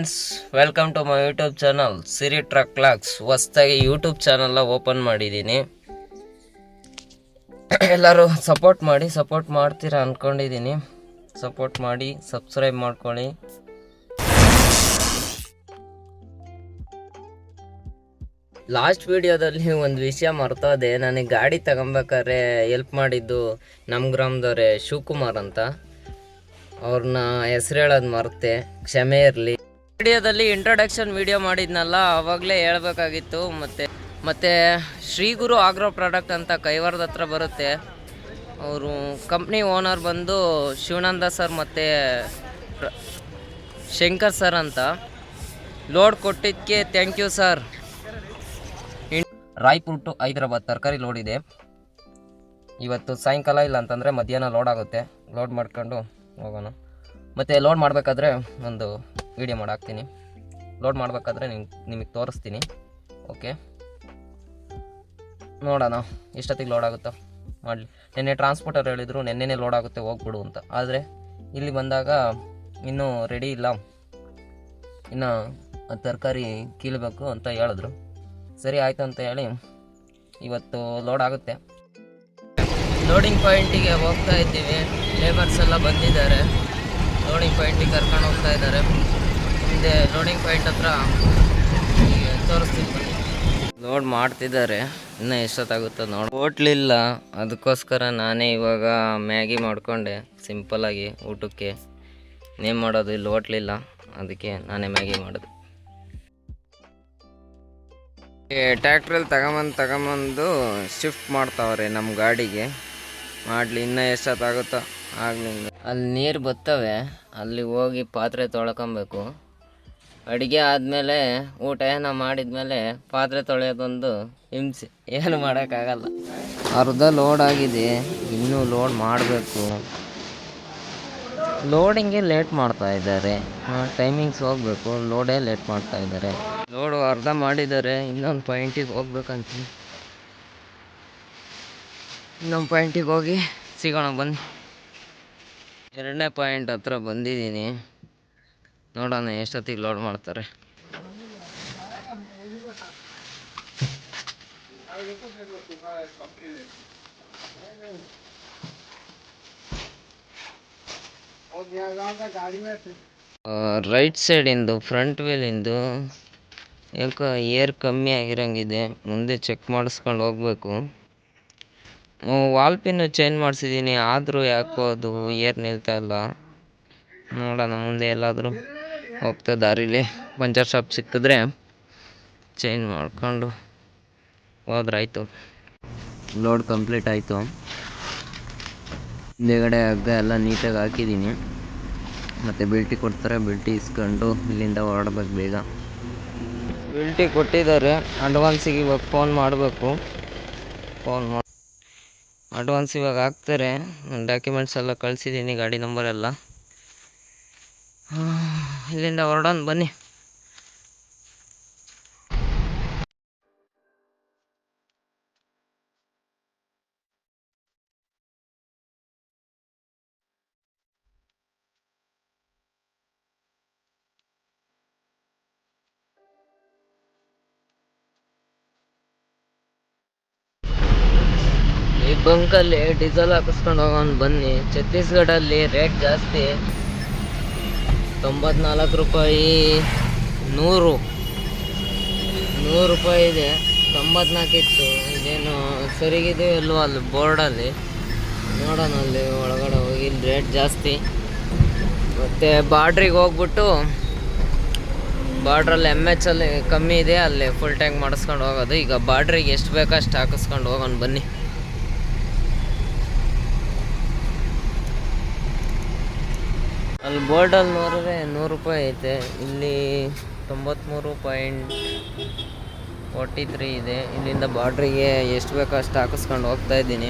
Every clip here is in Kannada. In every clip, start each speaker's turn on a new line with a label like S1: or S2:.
S1: Friends welcome to my YouTube channel Siri truck LOX ಹೊಸ್ದಾಗಿ ಯೂಟ್ಯೂಬ್ ಚಾನಲ್ನ ಓಪನ್ ಮಾಡಿದ್ದೀನಿ. ಎಲ್ಲರೂ ಸಪೋರ್ಟ್ ಮಾಡಿ ಸಪೋರ್ಟ್ ಮಾಡ್ತೀರಾ ಅಂದ್ಕೊಂಡಿದ್ದೀನಿ ಸಪೋರ್ಟ್ ಮಾಡಿ ಸಬ್ಸ್ಕ್ರೈಬ್ ಮಾಡ್ಕೊಳ್ಳಿ. ಲಾಸ್ಟ್ ವಿಡಿಯೋದಲ್ಲಿ ಒಂದು ವಿಷಯ ಮರ್ತೋದೆ ನನಗೆ ಗಾಡಿ ತಗೊಬೇಕಾದ್ರೆ ಹೆಲ್ಪ್ ಮಾಡಿದ್ದು ನಮ್ಮ ಗ್ರಾಮದವ್ರೆ ಶಿವಕುಮಾರ್ ಅಂತ. ಅವ್ರನ್ನ ಹೆಸ್ರು ಹೇಳೋದು ಮರ್ತೆ. ಕ್ಷಮೆ ಇರಲಿ. ವಿಡಿಯೋದಲ್ಲಿ ಇಂಟ್ರೊಡಕ್ಷನ್ ವಿಡಿಯೋ ಮಾಡಿದ್ನಲ್ಲ, ಅವಾಗಲೇ ಹೇಳ್ಬೇಕಾಗಿತ್ತು. ಮತ್ತು ಮತ್ತು ಶ್ರೀಗುರು ಆಗ್ರೋ ಪ್ರಾಡಕ್ಟ್ ಅಂತ ಕೈವಾರದ ಹತ್ರ ಬರುತ್ತೆ. ಅವರು ಕಂಪ್ನಿ ಓನರ್ ಬಂದು ಶಿವಾನಂದ ಸರ್ ಮತ್ತು ಶಂಕರ್ ಸರ್ ಅಂತ ಲೋಡ್ ಕೊಟ್ಟಿದ್ದಕ್ಕೆ thank you sir Raipur to Hyderabad ತರಕಾರಿ ಲೋಡ್ ಇದೆ. ಇವತ್ತು ಸಾಯಂಕಾಲ ಇಲ್ಲ ಅಂತಂದರೆ ಮಧ್ಯಾಹ್ನ ಲೋಡ್ ಆಗುತ್ತೆ. ಲೋಡ್ ಮಾಡ್ಕೊಂಡು ಹೋಗೋಣ. ಮತ್ತು ಲೋಡ್ ಮಾಡಬೇಕಾದ್ರೆ ಒಂದು ವೀಡಿಯೋ ಮಾಡಾಕ್ತೀನಿ ಲೋಡ್ ಮಾಡಬೇಕಾದ್ರೆ ನಿಮ್ಗೆ ನಿಮಗೆ ತೋರಿಸ್ತೀನಿ. ಓಕೆ ನೋಡೋಣ ಎಷ್ಟೊತ್ತಿಗೆ ಲೋಡ್ ಆಗುತ್ತೋ. ಮಾಡಲಿ. ನಿನ್ನೆ ಟ್ರಾನ್ಸ್ಪೋರ್ಟರ್ ಹೇಳಿದರು ನೆನ್ನೆನೇ ಲೋಡ್ ಆಗುತ್ತೆ, ಹೋಗ್ಬಿಡು ಅಂತ. ಆದರೆ ಇಲ್ಲಿ ಬಂದಾಗ ಇನ್ನೂ ರೆಡಿ ಇಲ್ಲ. ಇನ್ನು ತರಕಾರಿ ಕೀಳಬೇಕು ಅಂತ ಹೇಳಿದ್ರು. ಸರಿ ಆಯಿತು ಅಂತ ಹೇಳಿ ಇವತ್ತು ಲೋಡ್ ಆಗುತ್ತೆ. ಲೋಡಿಂಗ್ ಪಾಯಿಂಟಿಗೆ ಹೋಗ್ತಾ ಇದ್ದೀವಿ. ಲೇಬರ್ಸ್ ಎಲ್ಲ ಬಂದಿದ್ದಾರೆ. ಲೋಡಿಂಗ್ ಪಾಯಿಂಟಿಗೆ ಕರ್ಕೊಂಡು ಹೋಗ್ತಾ ಇದ್ದಾರೆ. ಹಿಂದೆ ಲೋಡಿಂಗ್ ಪಾಯಿಂಟ್ ಹತ್ರ ತೋರಿಸ್ತೀನಿ ಲೋಡ್ ಮಾಡ್ತಿದ್ದಾರೆ. ಇನ್ನೂ ಎಷ್ಟೊತ್ತಾಗುತ್ತೋ ನೋಡಿ ಹೋಟ್ಲಿಲ್ಲ ಅದಕ್ಕೋಸ್ಕರ ನಾನೇ ಇವಾಗ ಮ್ಯಾಗಿ ಮಾಡಿಕೊಂಡೆ. ಸಿಂಪಲಾಗಿ ಊಟಕ್ಕೆ. ನೇಮ್ ಮಾಡೋದು? ಇಲ್ಲಿ ಹೋಟ್ಲಿಲ್ಲ ಅದಕ್ಕೆ ನಾನೇ ಮ್ಯಾಗಿ ಮಾಡೋದು. ಟ್ಯಾಕ್ಟ್ರಲ್ಲಿ ತಗೊಂಬಂದು ತಗೊಂಬಂದು ಶಿಫ್ಟ್ ಮಾಡ್ತಾವ್ರೆ ನಮ್ಮ ಗಾಡಿಗೆ. ಮಾಡಲಿ, ಇನ್ನೂ ಎಷ್ಟೊತ್ತಾಗುತ್ತೋ ಆಗಲಿ ಅಲ್ಲಿ ನೀರು ಬರ್ತವೆ ಅಲ್ಲಿ ಹೋಗಿ ಪಾತ್ರೆ ತೊಳ್ಕೊಬೇಕು. ಅಡುಗೆ ಆದಮೇಲೆ ಊಟ ಏನೋ ಮಾಡಿದ್ಮೇಲೆ ಪಾತ್ರೆ ತೊಳೆಯೋದೊಂದು ಹಿಂಸೆ. ಏನು ಮಾಡೋಕ್ಕಾಗಲ್ಲ. ಅರ್ಧ ಲೋಡ್ ಆಗಿದೆ, ಇನ್ನೂ ಲೋಡ್ ಮಾಡಬೇಕು. ಲೋಡಿಂಗೆ ಲೇಟ್ ಮಾಡ್ತಾ ಇದ್ದಾರೆ. ಟೈಮಿಂಗ್ಸ್ ಹೋಗಬೇಕು ಲೋಡೇ ಲೇಟ್ ಮಾಡ್ತಾ ಇದ್ದಾರೆ. ಲೋಡು ಅರ್ಧ ಮಾಡಿದ್ದಾರೆ, ಇನ್ನೊಂದು ಪಾಯಿಂಟಿಗೆ ಹೋಗ್ಬೇಕಂತ. ಇನ್ನೊಂದು ಪಾಯಿಂಟಿಗೆ ಹೋಗಿ ಸಿಗೋಣ ಬನ್ನಿ. ಎರಡನೇ ಪಾಯಿಂಟ್ ಹತ್ರ ಬಂದಿದ್ದೀನಿ. ನೋಡೋಣ ಎಷ್ಟೊತ್ತಿಗೆ ಲೋಡ್ ಮಾಡ್ತಾರೆ. ರೈಟ್ ಸೈಡಿಂದು ಫ್ರಂಟ್ ವೀಲಿಂದು ಯಾಕೋ ಏರ್ ಕಮ್ಮಿ ಆಗಿರಂಗಿದೆ. ಮುಂದೆ ಚೆಕ್ ಮಾಡಿಸ್ಕೊಂಡು ಹೋಗ್ಬೇಕು. ವಾಲ್ ಪಿನ್ನು ಚೇಂಜ್ ಮಾಡಿಸಿದ್ದೀನಿ ಆದರೂ ಯಾಕೋ ಅದು ಏರ್ ನಿಲ್ತಾ ಇಲ್ಲ. ನೋಡೋಣ, ಮುಂದೆ ಎಲ್ಲಾದರೂ ಹೋಗ್ತಾ ದಾರಿಲಿ. ಪಂಚರ್ ಶಾಪ್ ಸಿಕ್ಕಿದ್ರೆ ಚೇಂಜ್ ಮಾಡ್ಕೊಂಡು ಆಯಿತು ಲೋಡ್ ಕಂಪ್ಲೀಟ್ ಆಯಿತು. ಹಿಂದೆಗಡೆ ಹಗ್ಗ ಎಲ್ಲ ನೀಟಾಗಿ ಹಾಕಿದ್ದೀನಿ ಮತ್ತು ಬಿಲ್ಟಿ ಕೊಡ್ತಾರೆ. ಬಿಲ್ಟಿ ಇಸ್ಕೊಂಡು ಇಲ್ಲಿಂದ ಹೊರಡ್ಬೇಕು ಬೇಗ. ಬಿಲ್ಟಿ ಕೊಟ್ಟಿದ್ದಾರೆ. ಅಡ್ವಾನ್ಸಿಗೆ ಇವಾಗ ಫೋನ್ ಮಾಡಬೇಕು. ಫೋನ್ ಮಾಡಿ ಅಡ್ವಾನ್ಸ್ ಇವಾಗ ಹಾಕ್ತಾರೆ. ಡಾಕ್ಯುಮೆಂಟ್ಸ್ ಎಲ್ಲ ಕಳಿಸಿದ್ದೀನಿ ಗಾಡಿ ನಂಬರೆಲ್ಲ ಇಲ್ಲಿಂದ ಹೊರ್ಡೋಣ ಬನ್ನಿ. ಬಂಕಲ್ಲಿ ಡೀಸೆಲ್ ಹಾಕಿಸ್ಕೊಂಡು ಹೋಗೋಣ ಬನ್ನಿ. ಛತ್ತೀಸ್ಗಢಲ್ಲಿ ರೇಟ್ ಜಾಸ್ತಿ. ತೊಂಬತ್ನಾಲ್ಕು ರೂಪಾಯಿ ನೂರು. ನೂರು ರೂಪಾಯಿ ಇದೆ. ತೊಂಬತ್ನಾಲ್ಕು ಇತ್ತು. ಇದೇನು ಸರಿಗಿದೆಯೋ ಇಲ್ವೋ ಅಲ್ಲಿ ಬೋರ್ಡಲ್ಲಿ. ನೋಡೋಣ ಅಲ್ಲಿ ಒಳಗಡೆ ಹೋಗಿ. ಇಲ್ಲಿ ರೇಟ್ ಜಾಸ್ತಿ. ಮತ್ತು ಬಾರ್ಡ್ರಿಗೆ ಹೋಗ್ಬಿಟ್ಟು ಬಾರ್ಡ್ರಲ್ಲಿ ಎಂ ಎಚ್ ಅಲ್ಲಿ ಕಮ್ಮಿ ಇದೆ. ಅಲ್ಲಿ ಫುಲ್ ಟ್ಯಾಂಕ್ ಮಾಡಿಸ್ಕೊಂಡು ಹೋಗೋದು. ಈಗ ಬಾರ್ಡ್ರಿಗೆ ಎಷ್ಟು ಬೇಕೋ ಅಷ್ಟು ಹಾಕಿಸ್ಕೊಂಡು ಹೋಗೋಣ ಬನ್ನಿ. ಅಲ್ಲಿ ಬೋರ್ಡಲ್ಲಿ ನೋಡಿದ್ರೆ ನೂರು ರೂಪಾಯಿ ಐತೆ. ಇಲ್ಲಿ ತೊಂಬತ್ತ್ಮೂರು ಪಾಯಿಂಟ್ ಫೋರ್ಟಿ ತ್ರೀ ಇದೆ. ಇಲ್ಲಿಂದ ಬಾರ್ಡ್ರಿಗೆ ಎಷ್ಟು ಬೇಕೋ ಅಷ್ಟು ಹಾಕಿಸ್ಕೊಂಡು ಹೋಗ್ತಾ ಇದ್ದೀನಿ.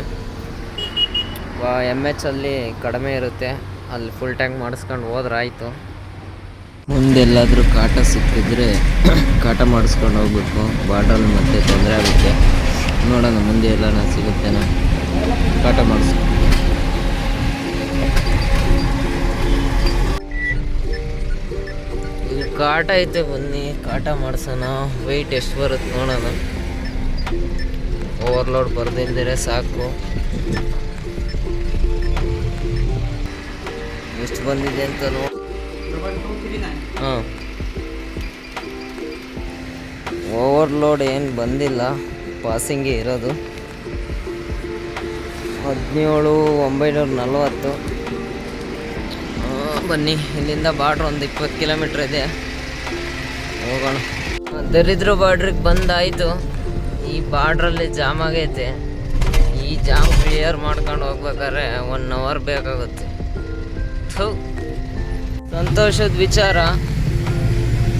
S1: ಎಂ ಎಚ್ ಅಲ್ಲಿ ಕಡಿಮೆ ಇರುತ್ತೆ. ಅಲ್ಲಿ ಫುಲ್ ಟ್ಯಾಂಕ್ ಮಾಡಿಸ್ಕೊಂಡು ಹೋದ್ರೆ ಆಯಿತು. ಮುಂದೆಲ್ಲಾದರೂ ಕಾಟ ಸಿಕ್ಕಿದ್ರೆ ಕಾಟ ಮಾಡಿಸ್ಕೊಂಡು ಹೋಗ್ಬೇಕು. ಬಾರ್ಡ್ರಲ್ಲಿ ಮತ್ತೆ ತೊಂದರೆ ಆಗುತ್ತೆ. ನೋಡೋಣ, ಮುಂದೆ ಎಲ್ಲ ಸಿಗುತ್ತೇನೋ. ಕಾಟ ಮಾಡಿಸ್ ಕಾಟ ಐತೆ ಬನ್ನಿ, ಕಾಟ ಮಾಡ್ಸೋಣ. ವೆಯ್ಟ್ ಎಷ್ಟು ಬರುತ್ತೆ ನೋಡೋಣ. ಓವರ್ಲೋಡ್ ಬರ್ದಿಲ್ದಿರೆ ಸಾಕು. ಎಷ್ಟು ಬಂದಿದೆ ಅಂತ ನೋಡಿ ಹಾಂ. ಓವರ್ಲೋಡ್ ಏನು ಬಂದಿಲ್ಲ ಪಾಸಿಂಗೇ ಇರೋದು. ಹದಿನೇಳು ಒಂಬೈನೂರ ನಲವತ್ತು. ಬನ್ನಿ, ಇಲ್ಲಿಂದ ಬಾರ್ಡ್ರ್ ಒಂದು ಇಪ್ಪತ್ತು ಕಿಲೋಮೀಟ್ರ್ ಇದೆ. ಹೋಗೋಣ. ದರಿದ್ರ ಬಾರ್ಡ್ರಿಗೆ ಬಂದಾಯಿತು. ಈ ಬಾರ್ಡ್ರಲ್ಲಿ ಜಾಮ್ ಆಗೈತೆ. ಈ ಜಾಮ್ ಕ್ಲಿಯರ್ ಮಾಡ್ಕೊಂಡು ಹೋಗ್ಬೇಕಾದ್ರೆ ಒನ್ ಅವರ್ ಬೇಕಾಗುತ್ತೆ. ಸಂತೋಷದ ವಿಚಾರ.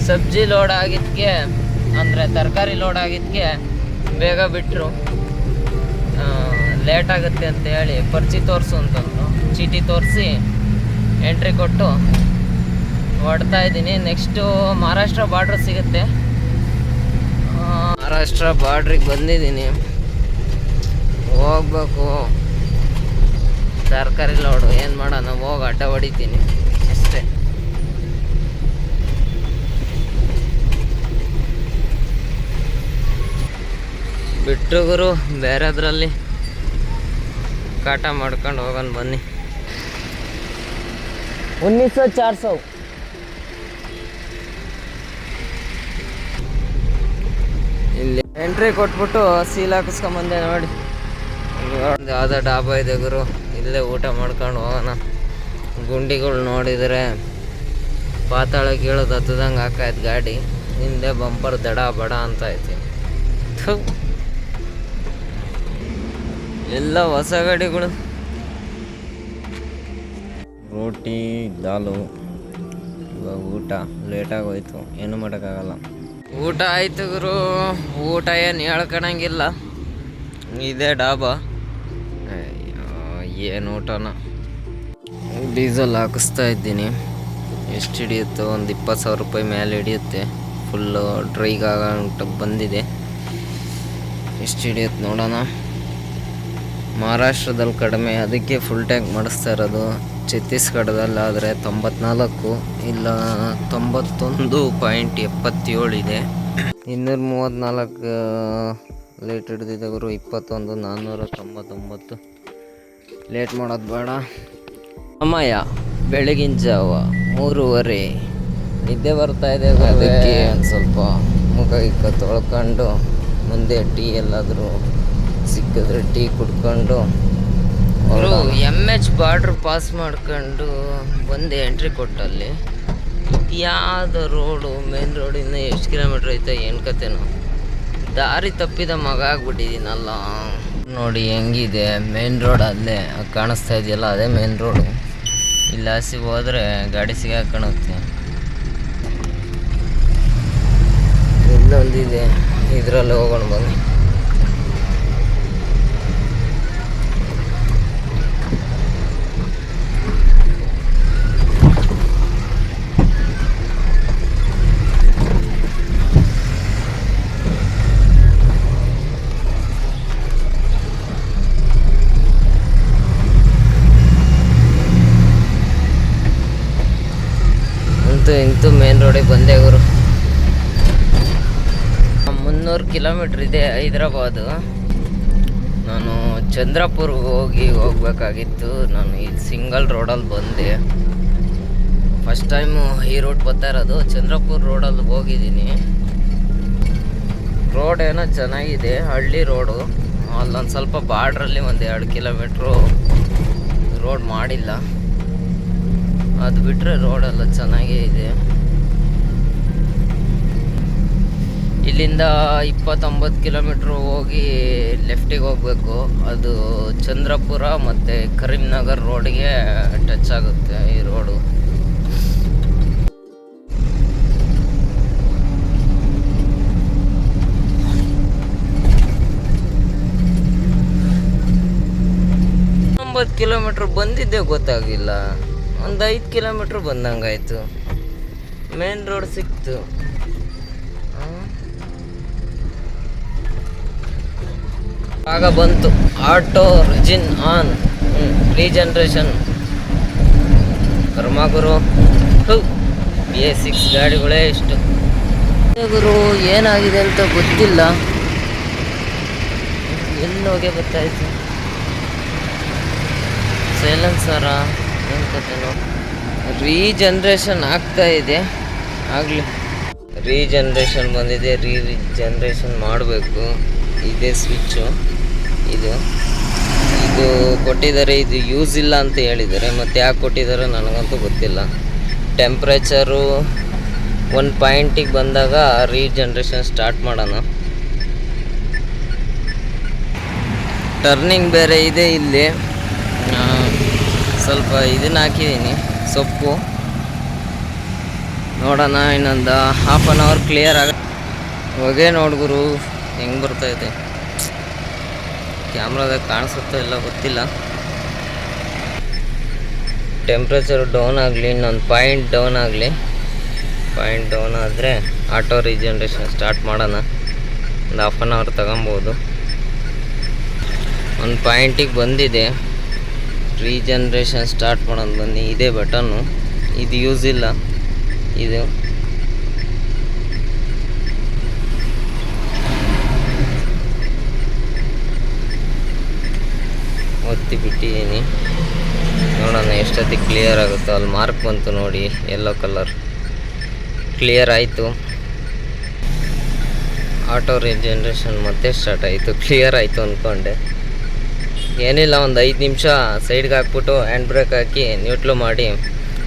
S1: ಸಬ್ಜಿ ಲೋಡ್ ಆಗಿದ್ಕೆ, ಅಂದರೆ ತರಕಾರಿ ಲೋಡ್ ಆಗಿದ್ಕೆ ಬೇಗ ಬಿಟ್ಟರು ಲೇಟ್ ಆಗುತ್ತೆ ಅಂತ ಹೇಳಿ ಪರ್ಚಿ ತೋರಿಸು ಅಂತಂದ್ರು ಚೀಟಿ ತೋರಿಸಿ ಎಂಟ್ರಿ ಕೊಟ್ಟು ಹೊಡ್ತಾ ಇದ್ದೀನಿ. ನೆಕ್ಸ್ಟು ಮಹಾರಾಷ್ಟ್ರ ಬಾರ್ಡ್ರ್ ಸಿಗುತ್ತೆ. ಆ, ಮಹಾರಾಷ್ಟ್ರ ಬಾರ್ಡ್ರಿಗೆ ಬಂದಿದ್ದೀನಿ. ಹೋಗ್ಬೇಕು. ತರಕಾರಿ ಲೋಡು ಏನು ಮಾಡೋಣ? ಹೋಗಿ ಅಡ್ಡ ಹೊಡಿತೀನಿ. ಅಷ್ಟೇ. ಬಿಟ್ಟು ಗುರು ಬೇರೆದ್ರಲ್ಲಿ ಕಾಟ ಮಾಡ್ಕೊಂಡು ಹೋಗೋಣ ಬನ್ನಿ. ಉನ್ನಿಸ್ ಸौ ಚಾರ್ ಸौ ಇಲ್ಲಿ ಎಂಟ್ರಿ ಕೊಟ್ಬಿಟ್ಟು ಸೀಲ್ ಹಾಕಿಸ್ಕೊಂಬಂದೆ ನೋಡಿ. ಯಾವುದೋ ಡಾಬಾ ಇದೆ ಗುರು. ಇಲ್ಲೇ ಊಟ ಮಾಡ್ಕೊಂಡು ಹೋಗೋಣ. ಗುಂಡಿಗಳು ನೋಡಿದರೆ ಪಾತಾಳ ಕೀಳೋದು ಹತ್ತದಂಗೆ ಹಾಕಾಯ್ತು ಗಾಡಿ. ಹಿಂದೆ ಬಂಪರ್ ದಡ ಬಡ ಅಂತ ಐತಿ. ಎಲ್ಲ ಹೊಸ ಗಾಡಿಗಳು. ರೋಟಿ, ದಾಲು, ಇವಾಗ ಊಟ. ಲೇಟಾಗಿ ಹೋಯ್ತು. ಏನು ಮಾಡೋಕ್ಕಾಗಲ್ಲ. ಊಟ ಆಯ್ತು ಗುರು. ಊಟ ಏನು ಹೇಳ್ಕೊಳಂಗಿಲ್ಲ ಇದೇ ಡಾಬಾ. ಏನು ಊಟನ? ಡೀಸೆಲ್ ಹಾಕಿಸ್ತಾ ಇದ್ದೀನಿ. ಎಷ್ಟು ಹಿಡಿಯುತ್ತೆ ಒಂದು ಇಪ್ಪತ್ತು ಸಾವಿರ ರೂಪಾಯಿ ಮೇಲೆ ಹಿಡಿಯುತ್ತೆ. ಫುಲ್ಲು ಡ್ರೈಗಾಗಂಟ ಬಂದಿದೆ. ಎಷ್ಟು ಹಿಡಿಯುತ್ತೆ ನೋಡೋಣ. ಮಹಾರಾಷ್ಟ್ರದಲ್ಲಿ ಕಡಿಮೆ. ಅದಕ್ಕೆ ಫುಲ್ ಟ್ಯಾಂಕ್ ಮಾಡಿಸ್ತಾ ಇರೋದು. ಛತ್ತೀಸ್ಗಢದಲ್ಲಾದರೆ ತೊಂಬತ್ನಾಲ್ಕು ಇಲ್ಲ ತೊಂಬತ್ತೊಂದು ಪಾಯಿಂಟ್ ಎಪ್ಪತ್ತೇಳು ಇದೆ. ಇನ್ನೂರ ಮೂವತ್ತ್ನಾಲ್ಕು ಲೇಟ್ ಹಿಡಿದಿದೆ ಗುರು. ಇಪ್ಪತ್ತೊಂದು ನಾನ್ನೂರ ತೊಂಬತ್ತೊಂಬತ್ತು. ಲೇಟ್ ಮಾಡೋದು ಬೇಡ. ಸಮಯ ಬೆಳಗಿನ ಜಾವ ಮೂರುವರೆ. ನಿದ್ದೆ ಬರ್ತಾ ಇದೆ ಅದಕ್ಕೆ ಒಂದು ಸ್ವಲ್ಪ ಮುಖ ಗಿಕ್ಕ ತೊಳ್ಕೊಂಡು ಮುಂದೆ ಟೀ ಎಲ್ಲಾದರೂ ಸಿಕ್ಕಿದ್ರೆ ಟೀ ಕುಡ್ಕೊಂಡು ಎಂ ಎಚ್ ಬಾರ್ಡ್ರ್ ಪಾಸ್ ಮಾಡ್ಕೊಂಡು ಬಂದೆ ಎಂಟ್ರಿ ಕೊಟ್ಟಲ್ಲಿ ಯಾವ್ದು ರೋಡು ಮೇನ್ ರೋಡಿಂದ ಎಷ್ಟು ಕಿಲೋಮೀಟ್ರ್ ಐತೆ ಏನು ಕತೆನೋ. ದಾರಿ ತಪ್ಪಿದ ಮಗ ಆಗ್ಬಿಟ್ಟಿದ್ದೀನಲ್ಲ ನೋಡಿ ಹೆಂಗಿದೆ ಮೇನ್ ರೋಡ್ ಅಲ್ಲೇ ಕಾಣಿಸ್ತಾ ಇದೆಯಲ್ಲ ಅದೇ ಮೇನ್ ರೋಡು ಇಲ್ಲ ಹೋದರೆ ಹೋದ್ರೆ ಗಾಡಿ ಸಿಗಾಕಣುತ್ತೆ. ಇಲ್ಲೊಂದಿದೆ ಇದರಲ್ಲಿ ಹೋಗೋಣ ಬನ್ನಿ ಅಂತೂ ಇಂತೂ ಮೇನ್ ರೋಡಿಗೆ ಬಂದೆ ಗುರು. ಮುನ್ನೂರು ಕಿಲೋಮೀಟ್ರ್ ಇದೆ ಹೈದ್ರಾಬಾದು. ನಾನು ಚಂದ್ರಪುರ್ಗೆ ಹೋಗಿ ಹೋಗ್ಬೇಕಾಗಿತ್ತು. ನಾನು ಈ ಸಿಂಗಲ್ ರೋಡಲ್ಲಿ ಬಂದೆ. ಫಸ್ಟ್ ಟೈಮು ಈ ರೋಡ್ ಬರ್ತಾ ಇರೋದು. ಚಂದ್ರಪುರ್ ರೋಡಲ್ಲಿ ಹೋಗಿದ್ದೀನಿ. ರೋಡ್ ಏನೋ ಚೆನ್ನಾಗಿದೆ, ಹಳ್ಳಿ ರೋಡು ಅಲ್ಲೊಂದು ಸ್ವಲ್ಪ ಬಾರ್ಡ್ರಲ್ಲಿ ಒಂದು ಎರಡು ಕಿಲೋಮೀಟ್ರು ರೋಡ್ ಮಾಡಿಲ್ಲ. ಅದು ಬಿಟ್ಟರೆ ರೋಡೆಲ್ಲ ಚೆನ್ನಾಗೇ ಇದೆ. ಇಲ್ಲಿಂದ ಇಪ್ಪತ್ತೊಂಬತ್ತು ಕಿಲೋಮೀಟ್ರ್ ಹೋಗಿ ಲೆಫ್ಟಿಗೆ ಹೋಗಬೇಕು. ಅದು ಚಂದ್ರಪುರ ಮತ್ತು ಕರೀಂನಗರ್ ರೋಡ್ಗೆ ಟಚ್ ಆಗುತ್ತೆ ಈ ರೋಡು. ಒಂಬತ್ತು ಕಿಲೋಮೀಟ್ರ್ ಬಂದಿದ್ದೆ ಗೊತ್ತಾಗಿಲ್ಲ ಒಂದು ಐದು ಕಿಲೋಮೀಟ್ರ್ ಬಂದಂಗಾಯಿತು. ಮೇನ್ ರೋಡ್ ಸಿಕ್ತು. ಆಗ ಬಂತು. Auto regen on. ರೀಜನ್ರೇಷನ್ ಕರ್ಮಗುರು. ಬಿ ಎ ಸಿಕ್ಸ್ ಗಾಡಿಗಳೇ ಇಷ್ಟು. ಗುರು ಏನಾಗಿದೆ ಅಂತ ಗೊತ್ತಿಲ್ಲ. ಎಲ್ಲಿ ಹೋಗಿ ಗೊತ್ತಾಯ್ತು. ಸೈಲೆನ್ಸರ ಏನು ಗೊತ್ತೇನೋ ರೀಜನ್ರೇಷನ್ ಆಗ್ತಾ ಇದೆ. ಆಗಲಿ. ರೀಜನ್ರೇಷನ್ ಬಂದಿದೆ, ರೀ ಜನ್ರೇಷನ್ ಮಾಡಬೇಕು. ಇದೇ ಸ್ವಿಚ್ಚು. ಇದು. ಇದು ಕೊಟ್ಟಿದ್ದಾರೆ, ಇದು ಯೂಸ್ ಇಲ್ಲ ಅಂತ ಹೇಳಿದ್ದಾರೆ. ಮತ್ತು ಯಾಕೆ ಕೊಟ್ಟಿದ್ದಾರೆ ನನಗಂತೂ ಗೊತ್ತಿಲ್ಲ. ಟೆಂಪ್ರೇಚರು ಒಂದು ಪಾಯಿಂಟಿಗೆ ಬಂದಾಗ ರೀಜನ್ರೇಷನ್ ಸ್ಟಾರ್ಟ್ ಮಾಡೋಣ. ಟರ್ನಿಂಗ್ ಬೇರೆ ಇದೆ ಇಲ್ಲಿ. ಸ್ವಲ್ಪ ಇದನ್ನ ಹಾಕಿದ್ದೀನಿ, ಸೊಪ್ಪು. ನೋಡೋಣ ಇನ್ನೊಂದು ಹಾಫ್ ಆನ್ ಅವರ್ ಕ್ಲಿಯರ್ ಆಗ ಹೊಗೆ ನೋಡ್ಗುರು ಹೆಂಗೆ ಬರ್ತೈತೆ ಕ್ಯಾಮ್ರಾದಾಗ ಕಾಣಿಸುತ್ತೋ ಇಲ್ಲ ಗೊತ್ತಿಲ್ಲ. ಟೆಂಪ್ರೇಚರ್ ಡೌನ್ ಆಗಲಿ, ಇನ್ನೊಂದು ಪಾಯಿಂಟ್ ಡೌನ್ ಆಗಲಿ. ಪಾಯಿಂಟ್ ಡೌನ್ ಆದರೆ ಆಟೋ ರೀಜನ್ರೇಷನ್ ಸ್ಟಾರ್ಟ್ ಮಾಡೋಣ. ಒಂದು ಹಾಫ್ ಆನ್ ಅವರ್ ತಗೊಬೋದು. ಒಂದು ಪಾಯಿಂಟಿಗೆ ಬಂದಿದೆ. ರೀಜನ್ರೇಷನ್ ಸ್ಟಾರ್ಟ್ ಮಾಡೋದು ಬನ್ನಿ. ಇದೇ ಬಟನ್ನು ಇದು ಯೂಸ್ ಇಲ್ಲ. ಇದು ಬಿಟ್ಟಿದ್ದೀನಿ ನೋಡೋಣ ಎಷ್ಟೊತ್ತಿಗೆ ಕ್ಲಿಯರ್ ಆಗುತ್ತೋ, ಅಲ್ಲಿ ಮಾರ್ಕ್ ಬಂತು ನೋಡಿ ಎಲ್ಲೋ ಕಲರ್ ಕ್ಲಿಯರ್ ಆಯಿತು. ಆಟೋ ರೀಜನ್ರೇಷನ್ ಮತ್ತೆ ಸ್ಟಾರ್ಟ್ ಆಯಿತು. ಕ್ಲಿಯರ್ ಆಯಿತು ಅಂದ್ಕೊಂಡೆ ಏನಿಲ್ಲ, ಒಂದು ಐದು ನಿಮಿಷ ಸೈಡ್ಗೆ ಹಾಕ್ಬಿಟ್ಟು ಹ್ಯಾಂಡ್ ಬ್ರೇಕ್ ಹಾಕಿ ನ್ಯೂಟ್ಲು ಮಾಡಿ.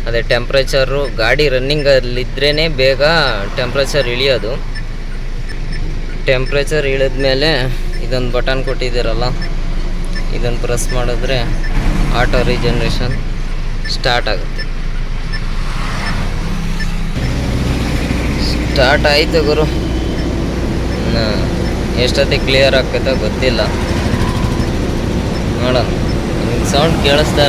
S1: ಅದೇ ಟೆಂಪ್ರೇಚರು ಗಾಡಿ ರನ್ನಿಂಗಲ್ಲಿದ್ರೇ ಬೇಗ ಟೆಂಪ್ರೇಚರ್ ಇಳಿಯೋದು. ಟೆಂಪ್ರೇಚರ್ ಇಳಿದ್ಮೇಲೆ ಇದೊಂದು ಬಟನ್ ಕೊಟ್ಟಿದ್ದೀರಲ್ಲ ಇದನ್ನು ಪ್ರೆಸ್ ಮಾಡಿದ್ರೆ ಆಟೋ ರಿಜನ್ರೇಷನ್ ಸ್ಟಾರ್ಟ್ ಆಗುತ್ತೆ. ಸ್ಟಾರ್ಟ್ ಆಯಿತು ಗುರು. ಎಷ್ಟೊತ್ತಿಗೆ ಕ್ಲಿಯರ್ ಆಗ್ತೈತೋ ಗೊತ್ತಿಲ್ಲ. ನೋಡೋಣ. ನಿಮ್ಗೆ ಸೌಂಡ್ ಕೇಳಿಸ್ತಾ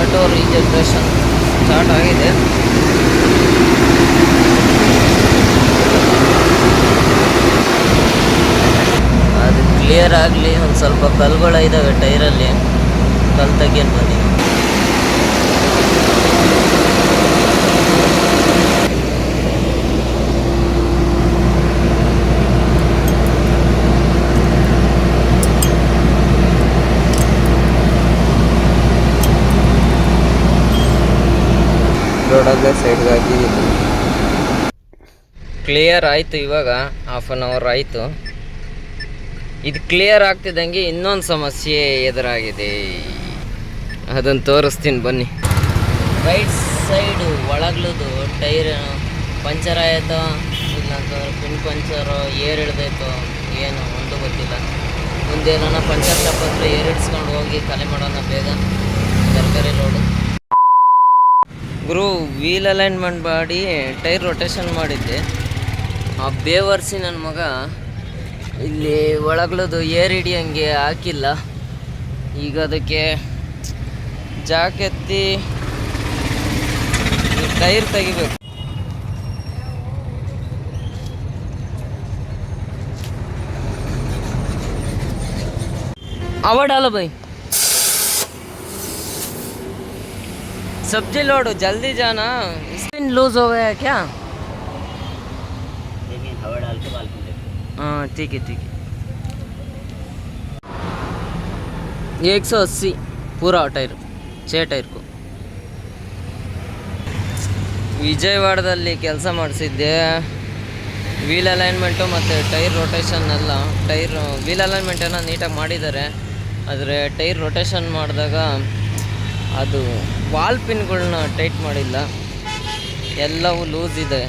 S1: ಆಟೋ ರೀಜನ್ರೇಷನ್ ಸ್ಟಾರ್ಟ್ ಆಗಿದೆ ಅದು ಕ್ಲಿಯರ್ ಆಗಲಿ ಒಂದು ಸ್ವಲ್ಪ ಕಲ್ಗಳು ಇದ್ದಾವೆ ಟೈರಲ್ಲಿ. ಕಲ್ ತೆಗಿಯನ್ ಬನ್ನಿ. ಸೈಡ್ಗಾಗಿ ಕ್ಲಿಯರ್ ಆಯಿತು ಇವಾಗ ಹಾಫ್ ಆನ್ ಅವರ್ ಆಯಿತು. ಇದು ಕ್ಲಿಯರ್ ಆಗ್ತಿದ್ದಂಗೆ ಇನ್ನೊಂದು ಸಮಸ್ಯೆ ಎದುರಾಗಿದೆ. ಅದನ್ನು ತೋರಿಸ್ತೀನಿ ಬನ್ನಿ. ರೈಟ್ ಸೈಡು ಒಳಗ್ಲದು ಟೈರ್ ಪಂಚರ್ ಆಯಿತೋ ಇಲ್ಲ ಅಂತಂದ್ರೆ ಪಿನ್ ಪಂಚರು ಏರ್ ಹಿಡ್ದೈತೋ ಏನು ಒಂದು ಗೊತ್ತಿಲ್ಲ. ಮುಂದೆ ಏನಾನ ಪಂಚರ್ ಶಾಪ್ ಹತ್ರ ಏರ್ ಹಿಡ್ಸ್ಕೊಂಡು ಹೋಗಿ ಕಲೆ ಮಾಡೋಣ ಬೇಗ. ತರಕಾರಿ ಲೋಡು ಗುರು ವೀಲ್ ಅಲೈನ್ಮೆಂಟ್ ಮಾಡಿ ಟೈರ್ ರೊಟೇಷನ್ ಮಾಡಿದ್ದೆ. ಆ ಬೇವರ್ಸಿ ನನ್ನ ಮಗ ಇಲ್ಲಿ ಒಳಗ್ಲದು ಏರ್ ಹಿಡಿಯಂಗೆ ಹಾಕಿಲ್ಲ ಈಗ ಅದಕ್ಕೆ ಜಾಕೆತ್ತಿ ಟೈರ್ ತೆಗಿಬೇಕು आवा डालो भाई सब्जी लोड जल्दी जाना स्पिन लूज हो गया है क्या हाँ ठीक है ठीक है एक सौ अस्सी पूरा टायर छः ಟೈರ್ को ವಿಜಯವಾಡದಲ್ಲಿ ಕೆಲಸ ಮಾಡಿಸಿದ್ದೆ ವೀಲ್ ಅಲೈನ್ಮೆಂಟು ಮತ್ತು ಟೈರ್ ರೊಟೇಷನ್ ಎಲ್ಲ ಟೈರ್ ವೀಲ್ ಅಲೈನ್ಮೆಂಟ್ ಎಲ್ಲ ನೀಟಾಗಿ ಮಾಡಿದ್ದಾರೆ ಆದರೆ ಟೈರ್ ರೊಟೇಷನ್ ಮಾಡಿದಾಗ ಅದು ವಾಲ್ ಪಿನ್ಗಳನ್ನ ಟೈಟ್ ಮಾಡಿಲ್ಲ ಎಲ್ಲವೂ ಲೂಸ್ ಇದೆ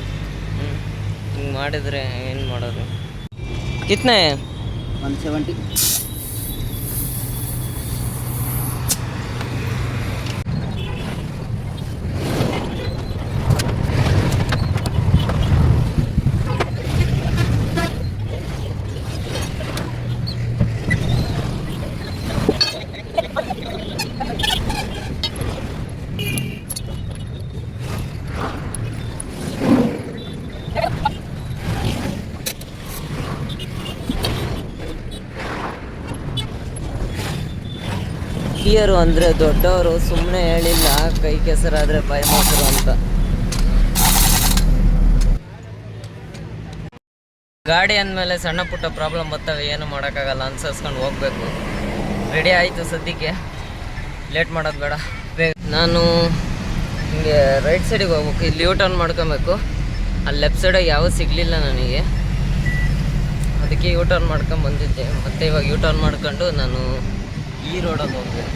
S1: ಹಿಂಗೆ ಮಾಡಿದರೆ ಏನು ಮಾಡೋದು कितने है
S2: वन सेवेंटी
S1: ಹಿರಿಯರು ಅಂದರೆ ದೊಡ್ಡವರು ಸುಮ್ಮನೆ ಹೇಳಿಲ್ಲ, ಕೈ ಕೆಸರಾದರೆ ಬಾಯಿ ಮೊಸರು ಅಂತ. ಗಾಡಿ ಅಂದಮೇಲೆ ಸಣ್ಣ ಪುಟ್ಟ ಪ್ರಾಬ್ಲಮ್ ಬರ್ತವೆ ಏನು ಮಾಡೋಕ್ಕಾಗಲ್ಲ ಅನ್ಸರ್ಸ್ಕೊಂಡು ಹೋಗ್ಬೇಕು. ರೆಡಿ ಆಯಿತು ಸದ್ಯಕ್ಕೆ. ಲೇಟ್ ಮಾಡೋದು ಬೇಡ. ಬೇಗ. ನಾನು ಹಿಂಗೆ ರೈಟ್ ಸೈಡಿಗೆ ಹೋಗ್ಬೇಕು. ಇಲ್ಲಿ ಯೂ ಟರ್ನ್ ಮಾಡ್ಕೊಬೇಕು. ಅಲ್ಲಿ ಲೆಫ್ಟ್ ಸೈಡಾಗಿ ಯಾವ ಸಿಗಲಿಲ್ಲ ನನಗೆ. ಅದಕ್ಕೆ ಯೂ ಟರ್ನ್ ಮಾಡ್ಕೊಂಡು ಬಂದಿದ್ದೆ. ಮತ್ತೆ ಇವಾಗ ಯೂ ಟರ್ನ್ ಮಾಡ್ಕೊಂಡು ನಾನು ಈ ರೋಡಲ್ಲಿ ಹೋಗ್ಬೇಕು.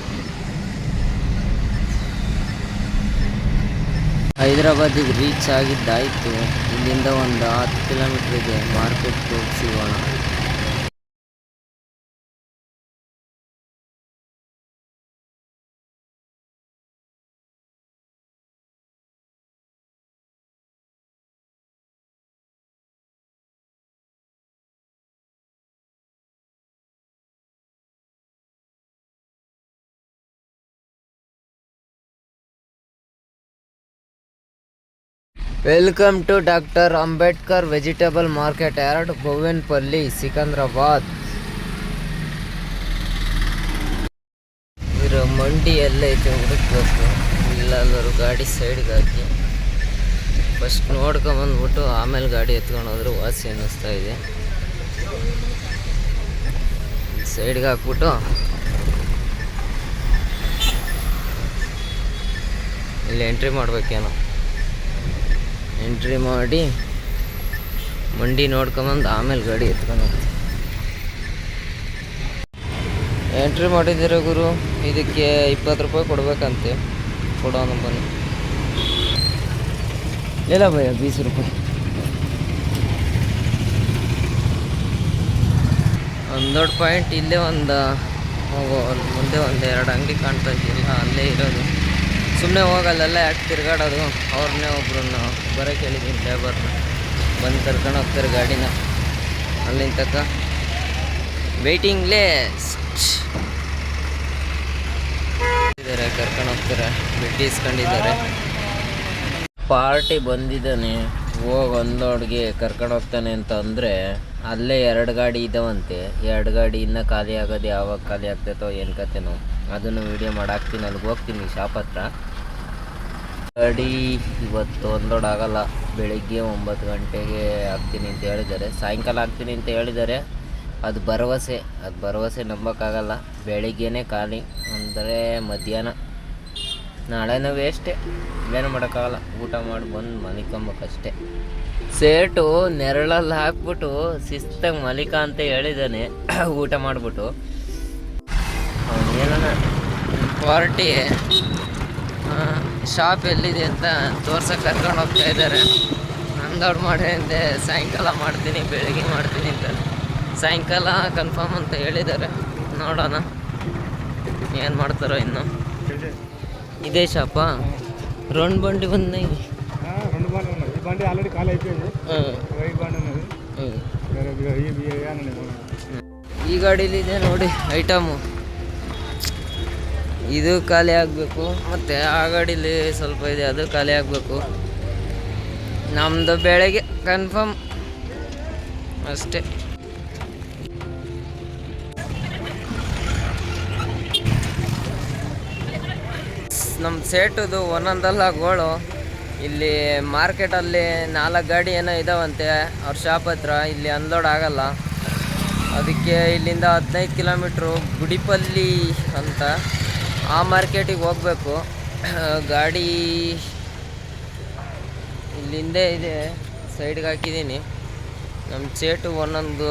S1: ಹೈದರಾಬಾದಿಗೆ ರೀಚ್ ಆಗಿದ್ದಾಯಿತು. ಇಲ್ಲಿಂದ ಒಂದು ಹತ್ತು ಕಿಲೋಮೀಟ್ರಿಗೆ ಮಾರ್ಕೆಟ್ಗೆ ಹೋಗಿ ಸಿಗೋಣ. Welcome to doctor Ambedkar vegetable market yard Bowenpally Secunderabad ಇರೋ ಮಂಡಿ ಎಲ್ಲ ಐತೆ ಹುಡುಕ್ಬೇಕು ಇಲ್ಲಾದ್ರು ಗಾಡಿ ಸೈಡ್ಗೆ ಹಾಕಿ. ಫಸ್ಟ್ ನೋಡ್ಕೊಂಬಂದ್ಬಿಟ್ಟು ಆಮೇಲೆ ಗಾಡಿ ಎತ್ಕೊಂಡು ಹೋದ್ರೆ ವಾಸಿ ಅನ್ನಿಸ್ತಾ ಇದೆ. ಸೈಡ್ಗೆ ಹಾಕ್ಬಿಟ್ಟು. ಇಲ್ಲಿ ಎಂಟ್ರಿ ಮಾಡ್ಬೇಕೇನೋ. ಎಂಟ್ರಿ ಮಾಡಿ ಮಂಡಿ ನೋಡ್ಕೊಂಬಂದು ಆಮೇಲೆ ಗಾಡಿ ಎತ್ಕೊಂಡು ಹೋಗ್ತೀವಿ ಎಂಟ್ರಿ ಮಾಡಿದ್ದೀರ ಗುರು? ಇದಕ್ಕೆ ಇಪ್ಪತ್ತು ರೂಪಾಯಿ ಕೊಡಬೇಕಂತೆ. ಕೊಡೋಣ ಬನ್ನಿ ಇಲ್ಲ ಭಯ ಬೀಸ್ ರೂಪಾಯಿ. ಒಂದು ದೊಡ್ಡ ಪಾಯಿಂಟ್ ಇಲ್ಲೇ ಒಂದು ಮುಂದೆ ಒಂದು ಎರಡು ಅಂಗಡಿ ಕಾಣ್ತಾ ಇದೆಯಲ್ಲ ಅಲ್ಲೇ ಇರೋದು. ಸುಮ್ಮನೆ ಹೋಗಲ್ಲೆಲ್ಲ ಯಾಕೆ ತಿರ್ಗಾಡೋದು? ಅವ್ರನ್ನೇ ಒಬ್ರನ್ನ ಬರೋಕೆ ಹೇಳಿದ್ದೀನಿ ಲೇಬರ್ನ. ಬಂದು ಕರ್ಕೊಂಡು ಹೋಗ್ತಾರೆ ಗಾಡಿನ. ಅಲ್ಲಿನ ತಕ್ಕ ವೇಟಿಂಗ್ಲೇ ಇದ್ದಾರೆ, ಕರ್ಕೊಂಡು ಹೋಗ್ತಾರೆ. ಬಿಟ್ಟು ಇಸ್ಕೊಂಡಿದ್ದಾರೆ. ಪಾರ್ಟಿ ಬಂದಿದ್ದಾನೆ. ಹೋಗಿ ಒಂದೋಡ್ಗೆ ಕರ್ಕೊಂಡು ಹೋಗ್ತಾನೆ ಅಂತ ಅಂದರೆ, ಅಲ್ಲೇ ಎರಡು ಗಾಡಿ ಇದ್ದಾವಂತೆ ಎರಡು ಗಾಡಿ ಇನ್ನೂ ಖಾಲಿ ಆಗೋದು ಯಾವಾಗ ಖಾಲಿ ಆಗ್ತೈತೋ ಏನು ಕತೆನೋ. ಅದನ್ನು ವೀಡಿಯೋ ಮಾಡಾಕ್ತೀನಿ, ಅಲ್ಲಿಗೆ ಹೋಗ್ತೀನಿ ಶಾಪ್ ಹತ್ರ. ಗಾಡಿ ಇವತ್ತು ಒಂದೋಡ್ ಆಗಲ್ಲ. ಬೆಳಿಗ್ಗೆ ಒಂಬತ್ತು ಗಂಟೆಗೆ ಆಗ್ತೀನಿ ಅಂತ ಹೇಳಿದ್ದಾರೆ. ಸಾಯಂಕಾಲ ಆಗ್ತೀನಿ ಅಂತ ಹೇಳಿದ್ದಾರೆ. ಅದು ಭರವಸೆ. ಅದು ಭರವಸೆ ನಂಬೋಕ್ಕಾಗಲ್ಲ. ಬೆಳಿಗ್ಗೆನೇ ಖಾಲಿ. ಅಂದರೆ ಮಧ್ಯಾಹ್ನ. ನಾಳೆನೂ ವೇಸ್ಟೇ ಏನು ಮಾಡೋಕ್ಕಾಗಲ್ಲ. ಊಟ ಮಾಡಿ ಬಂದು ಮಲಿಕೊಂಬಕ್ಕಷ್ಟೇ. ಸೇಟು ನೆರಳಲ್ಲಿ ಹಾಕ್ಬಿಟ್ಟು, ಶಿಸ್ತಾಗಿ ಮಲಿಕ ಅಂತ ಹೇಳಿದ್ದಾನೆ. ಊಟ ಮಾಡಿಬಿಟ್ಟು. ಪಾರ್ಟಿ ಶಾಪ್ ಎಲ್ಲಿದೆ ಅಂತ ತೋರ್ಸಕ್ಕೆ ಕರ್ಕೊಂಡು ಹೋಗ್ತಾ ಇದ್ದಾರೆ ನಂದೌಡ್ ಮಾಡಿ ಅಂದೆ ಸಾಯಂಕಾಲ ಮಾಡ್ತೀನಿ ಬೆಳಿಗ್ಗೆ ಮಾಡ್ತೀನಿ ಅಂತ ಸಾಯಂಕಾಲ ಕನ್ಫರ್ಮ್ ಅಂತ ಹೇಳಿದ್ದಾರೆ ನೋಡೋಣ ಏನು ಮಾಡ್ತಾರೋ ಇನ್ನು ಇದೇ ಶಾಪಾ ರೌಂಡ್ ಬಂಡಿ ಬಂದ
S3: ఆ, రెండు బండ్లు ఉన్నాయి ఈ బండి ఆల్రెడీ ఖాళీ అయిపోయింది వైట్ బండి ఉన్నది వేరే బి- ఈ బి- అని
S1: ಈ ಗಾಡೀಲಿದೆ ನೋಡಿ ಐಟಮು ಇದು ಖಾಲಿ ಆಗಬೇಕು. ಮತ್ತು ಆ ಗಾಡೀಲಿ ಸ್ವಲ್ಪ ಇದೆ, ಅದು ಖಾಲಿ ಆಗಬೇಕು. ನಮ್ಮದು ಬೆಳಗ್ಗೆ ಕನ್ಫರ್ಮ್ ಅಷ್ಟೇ. ನಮ್ಮ ಸೇಟುದು ಒಂದೊಂದಲ್ಲ ಗೋಳು. ಇಲ್ಲಿ ಮಾರ್ಕೆಟಲ್ಲಿ ನಾಲ್ಕು ಗಾಡಿ ಏನೋ ಇದಾವಂತೆ, ಅವ್ರ ಶಾಪ್ ಹತ್ರ. ಇಲ್ಲಿ ಅನ್ಲೋಡ್ ಆಗಲ್ಲ. ಅದಕ್ಕೆ ಇಲ್ಲಿಂದ ಹದಿನೈದು ಕಿಲೋಮೀಟ್ರು ಗುಡಿಪಲ್ಲಿ ಅಂತ. ಆ ಮಾರ್ಕೆಟಿಗೆ ಹೋಗ್ಬೇಕು. ಗಾಡಿ ಇಲ್ಲಿಂದೇ ಇದೆ, ಸೈಡ್ಗೆ ಹಾಕಿದ್ದೀನಿ. ನಮ್ಮ ಚೇಟು ಒಂದೊಂದು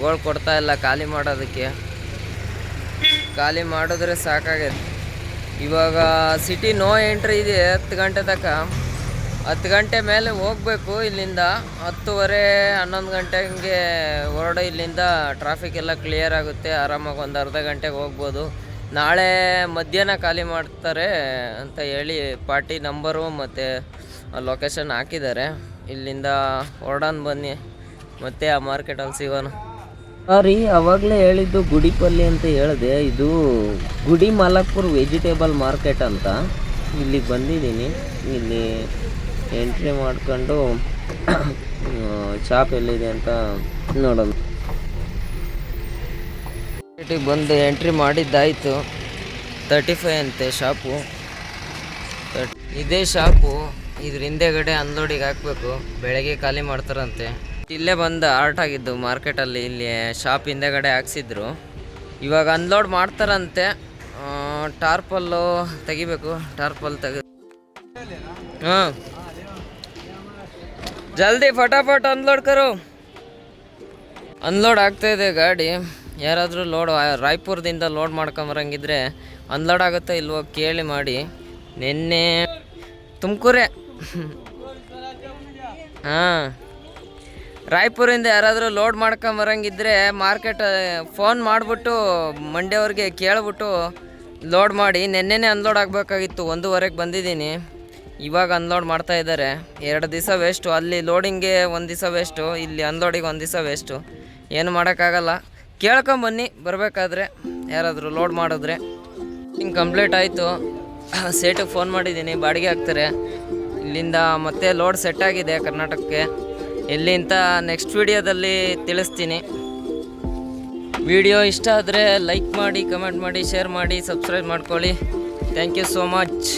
S1: ಗೋಳು ಕೊಡ್ತಾ ಇಲ್ಲ ಖಾಲಿ ಮಾಡೋದಕ್ಕೆ. ಖಾಲಿ ಮಾಡಿದ್ರೆ ಸಾಕಾಗೈತೆ. ಇವಾಗ ಸಿಟಿ ನೋ ಎಂಟ್ರಿ ಇದೆ ಹತ್ತು ಗಂಟೆ ತನಕ. ಹತ್ತು ಗಂಟೆ ಮೇಲೆ ಹೋಗಬೇಕು ಇಲ್ಲಿಂದ. ಹತ್ತುವರೆ, ಹನ್ನೊಂದು ಗಂಟೆ ಹಂಗೆ ಹೊರಡೋ ಇಲ್ಲಿಂದ ಟ್ರಾಫಿಕ್ ಎಲ್ಲ ಕ್ಲಿಯರ್ ಆಗುತ್ತೆ. ಆರಾಮಾಗಿ ಒಂದು ಅರ್ಧ ಗಂಟೆಗೆ ಹೋಗ್ಬೋದು. ನಾಳೆ ಮಧ್ಯಾಹ್ನ ಖಾಲಿ ಮಾಡ್ತಾರೆ ಅಂತ ಹೇಳಿ ಪಾರ್ಟಿ ನಂಬರು ಮತ್ತು ಲೊಕೇಶನ್ ಹಾಕಿದ್ದಾರೆ. ಇಲ್ಲಿಂದ ಹೊರಡೋಣ ಬನ್ನಿ. ಮತ್ತೆ ಆ ಮಾರ್ಕೆಟಲ್ಲಿ ಸಿಗೋಣ. ರೀ ಅವಾಗಲೇ ಹೇಳಿದ್ದು ಗುಡಿಪಲ್ಲಿ ಅಂತ ಹೇಳಿದೆ, ಇದು ಗುಡಿ ಮಾಲಕ್ಪುರ್ ವೆಜಿಟೇಬಲ್ ಮಾರ್ಕೆಟ್ ಅಂತ. ಇಲ್ಲಿಗೆ ಬಂದಿದ್ದೀನಿ. ಇಲ್ಲಿ ಎಂಟ್ರಿ ಮಾಡ್ಕೊಂಡು ಶಾಪ್ ಎಲ್ಲಿದೆ ಅಂತ ನೋಡೋಣ. ಮಾರ್ಕೆಟಿಗೆ ಬಂದು ಎಂಟ್ರಿ ಮಾಡಿದ್ದಾಯಿತು. ತರ್ಟಿ ಫೈವ್ ಅಂತೆ ಶಾಪು. ತರ್ಟ್ ಇದೇ ಶಾಪು, ಇದ್ರ ಹಿಂದೆಗಡೆ ಅನ್ಲೋಡಿಗೆ ಹಾಕಬೇಕು. ಬೆಳಗ್ಗೆ ಖಾಲಿ ಮಾಡ್ತಾರಂತೆ. ಇಲ್ಲೇ ಬಂದು ಆರ್ಟ್ ಆಗಿದ್ದು ಮಾರ್ಕೆಟಲ್ಲಿ ಇಲ್ಲಿ ಶಾಪ್ ಹಿಂದೆಗಡೆ ಹಾಕ್ಸಿದ್ರು. ಇವಾಗ ಅನ್ಲೋಡ್ ಮಾಡ್ತಾರಂತೆ. ಟಾರ್ಪಲ್ಲು ತೆಗಿಬೇಕು. ಟಾರ್ಪಲ್ ತೆಗೆ ಹಾಂ ಜಲ್ದಿ ಫಟಾಫಟ್ ಅನ್ಲೋಡ್ ಕರು. ಅನ್ಲೋಡ್ ಆಗ್ತಾ ಇದೆ ಗಾಡಿ. ಯಾರಾದರೂ ಲೋಡ್ ರಾಯ್ಪುರದಿಂದ ಲೋಡ್ ಮಾಡ್ಕೊಂಬರಂಗಿದ್ರೆ ಅನ್ಲೋಡ್ ಆಗುತ್ತೋ ಇಲ್ವೋ ಕೇಳಿ ಮಾಡಿ. ನಿನ್ನೆ ತುಮಕೂರೆ. ಹಾಂ. ರಾಯ್ಪುರಿಂದ ಯಾರಾದರೂ ಲೋಡ್ ಮಾಡ್ಕೊಂಬರಂಗಿದ್ರೆ ಮಾರ್ಕೆಟ್ ಫೋನ್ ಮಾಡಿಬಿಟ್ಟು ಮಂಡ್ಯವ್ರಿಗೆ ಕೇಳಿಬಿಟ್ಟು ಲೋಡ್ ಮಾಡಿ. ನೆನ್ನೆನೇ ಅನ್ಲೋಡ್ ಆಗಬೇಕಾಗಿತ್ತು. ಒಂದೂವರೆಗೆ ಬಂದಿದ್ದೀನಿ. ಇವಾಗ ಅನ್ಲೋಡ್ ಮಾಡ್ತಾ ಇದ್ದಾರೆ. ಎರಡು ದಿವಸ ವೇಸ್ಟು ಅಲ್ಲಿ ಲೋಡಿಂಗ್ಗೆ ಒಂದು ದಿವಸ ವೇಸ್ಟು ಇಲ್ಲಿ ಅನ್ಲೋಡಿಗೆ ಒಂದು ದಿವಸ ವೇಸ್ಟು ಏನು ಮಾಡೋಕ್ಕಾಗಲ್ಲ. ಕೇಳ್ಕೊಂಬನ್ನಿ, ಬರಬೇಕಾದ್ರೆ ಯಾರಾದರೂ ಲೋಡ್ ಮಾಡಿದ್ರೆ. ಹಿಂಗೆ ಕಂಪ್ಲೀಟ್ ಆಯಿತು. ಸೇಟಿಗೆ ಫೋನ್ ಮಾಡಿದ್ದೀನಿ, ಬಾಡಿಗೆ ಹಾಕ್ತಾರೆ. ಇಲ್ಲಿಂದ ಮತ್ತೆ ಲೋಡ್ ಸೆಟ್ ಆಗಿದೆ ಕರ್ನಾಟಕಕ್ಕೆ. ಎಲ್ಲಿ ಅಂತ ನೆಕ್ಸ್ಟ್ ವಿಡಿಯೋದಲ್ಲಿ ತಿಳಿಸ್ತೀನಿ. ವಿಡಿಯೋ ಇಷ್ಟ ಆದರೆ ಲೈಕ್ ಮಾಡಿ ಕಮೆಂಟ್ ಮಾಡಿ ಶೇರ್ ಮಾಡಿ ಸಬ್ಸ್ಕ್ರೈಬ್ ಮಾಡ್ಕೊಳ್ಳಿ. Thank you so much